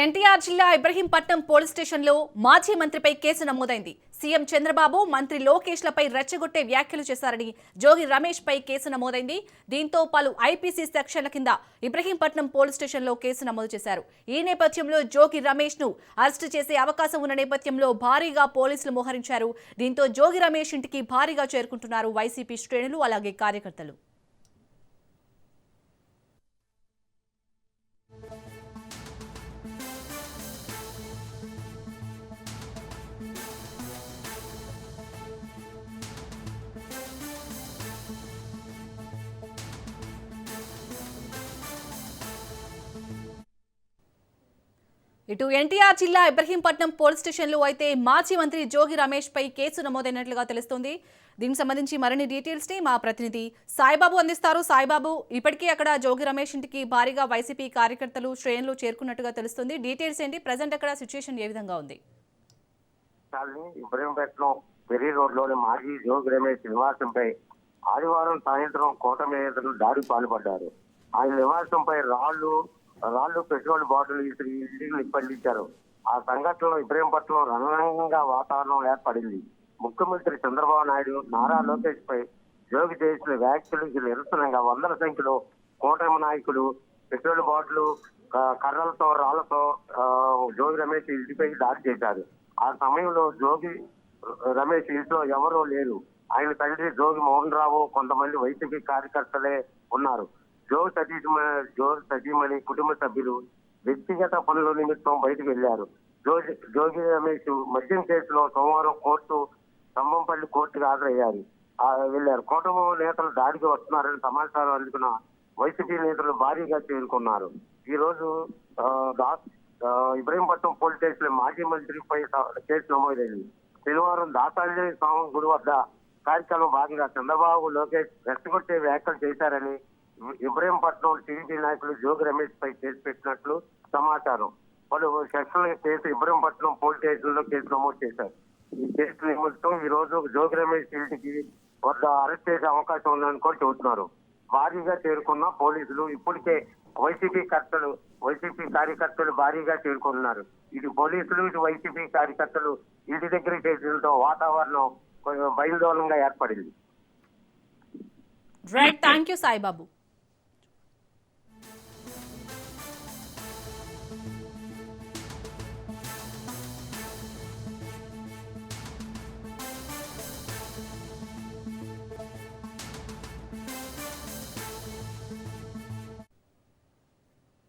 ఎన్టీఆర్ జిల్లా ఇబ్రహీంపట్నం పోలీస్ స్టేషన్లో మాజీ మంత్రిపై కేసు నమోదైంది. సీఎం చంద్రబాబు మంత్రి లోకేష్లపై రెచ్చగొట్టే వ్యాఖ్యలు చేశారని జోగి రమేష్పై కేసు నమోదైంది. దీంతో పలు ఐపీసీ సెక్షన్ల కింద ఇబ్రహీంపట్నం పోలీస్ స్టేషన్లో కేసు నమోదు చేశారు. ఈ నేపథ్యంలో జోగి రమేష్ను అరెస్టు చేసే అవకాశం ఉన్న నేపథ్యంలో భారీగా పోలీసులు మోహరించారు. దీంతో జోగి రమేష్ ఇంటికి భారీగా చేరుకుంటున్నారు వైసీపీ శ్రేణులు అలాగే కార్యకర్తలు. ఇటు ఎన్టీఆర్ జిల్లా ఇబ్రహీంపట్నం పోలీస్ స్టేషన్లో అయితే మాజీ మంత్రి జోగి రమేష్ పై కేసు నమోదైనట్లుగా తెలుస్తోంది. దీనికి సంబంధించి మరిన్ని డీటెయిల్స్ని మా ప్రతినిధి సాయిబాబు అందిస్తారు. సాయిబాబు ఇప్పటికీ అక్కడ జోగి రమేష్ ఇంటికి భారీగా వైసీపీ కార్యకర్తలు శ్రేణులు చేరుకున్నట్టుగా తెలుస్తుంది. డీటెయిల్స్ ఏంటి? ప్రజెంట్ అక్కడ సిచ్యుయేషన్ ఏ విధంగా ఉంది? కాలనీ పెరి రోడ్లోని మాజీ జోగి రమేష్ నివాసంపై ఆదివారం సాయంత్రం కూటమి దాడి పాల్పడ్డారు. ఆయన నివాసంపై రాళ్ళు రాళ్ళు పెట్రోల్ బాటిల్ ఇసిరి పండించారు. ఆ సంఘటనలో ఇబ్రహీంపట్నం రణరంగంగా వాతావరణం ఏర్పడింది. ముఖ్యమంత్రి చంద్రబాబు నాయుడు నారా లోకేష్ పై జోగి చేసిన వ్యాఖ్యలు నిరసనగా వందల సంఖ్యలో కూటమి నాయకులు పెట్రోల్ బాటిల్ క- కర్రలతో రాళ్ళతో జోగి రమేష్ ఇంటిపై దాడి చేశారు. ఆ సమయంలో జోగి రమేష్ ఇంట్లో ఎవరూ లేరు. ఆయన తండ్రి జోగి మోహన్ రావు కొంతమంది వైసీపీ కార్యకర్తలే ఉన్నారు. జోగి సతీష్ జో సతీమణి కుటుంబ సభ్యులు వ్యక్తిగత పనుల నిమిత్తం బయటకు వెళ్ళారు జోగి జోగి రమేష్ మద్యం కేసులో సోమవారం కోర్టు స్తంభంపల్లి కోర్టుకు హాజరయ్యారు. వెళ్ళారు కూటమి నేతలు దాడికి వస్తున్నారని సమాచారం అందుకున్న వైసీపీ నేతలు భారీగా చేరుకున్నారు. ఈ రోజు ఇబ్రహీంపట్నం పోలీస్ స్టేషన్ మాజీ మంత్రిపై కేసు నమోదైంది. శనివారం దాసాంజలి స్వామి గుడి వద్ద కార్యక్రమం భాగంగా చంద్రబాబు లోకేష్ రెచ్చగొట్టే వ్యాఖ్యలు చేశారని ఇబ్రహీంపట్నం టీడీపీ నాయకులు జోగి రమేష్ పై కేసు పెట్టినట్లు సమాచారం. పలు సెక్షన్ కేసు ఇబ్రహీంపట్నం పోలీస్ స్టేషన్లో కేసు నమోదు చేశారు. ఈ కేసు నిమిత్తం ఈ రోజు జోగి రమేష్ ఇంటికి వద్ద అరెస్ట్ చేసే అవకాశం ఉందని కూడా చెబుతున్నారు. భారీగా చేరుకున్న పోలీసులు ఇప్పటికే వైసీపీ కర్తలు వైసీపీ కార్యకర్తలు భారీగా చేరుకున్నారు. ఇటు పోలీసులు ఇటు వైసీపీ కార్యకర్తలు ఇంటి దగ్గర చేసడంతో వాతావరణం కొంచెం బయలుదోళంగా ఏర్పడింది. Right thank you Saibabu.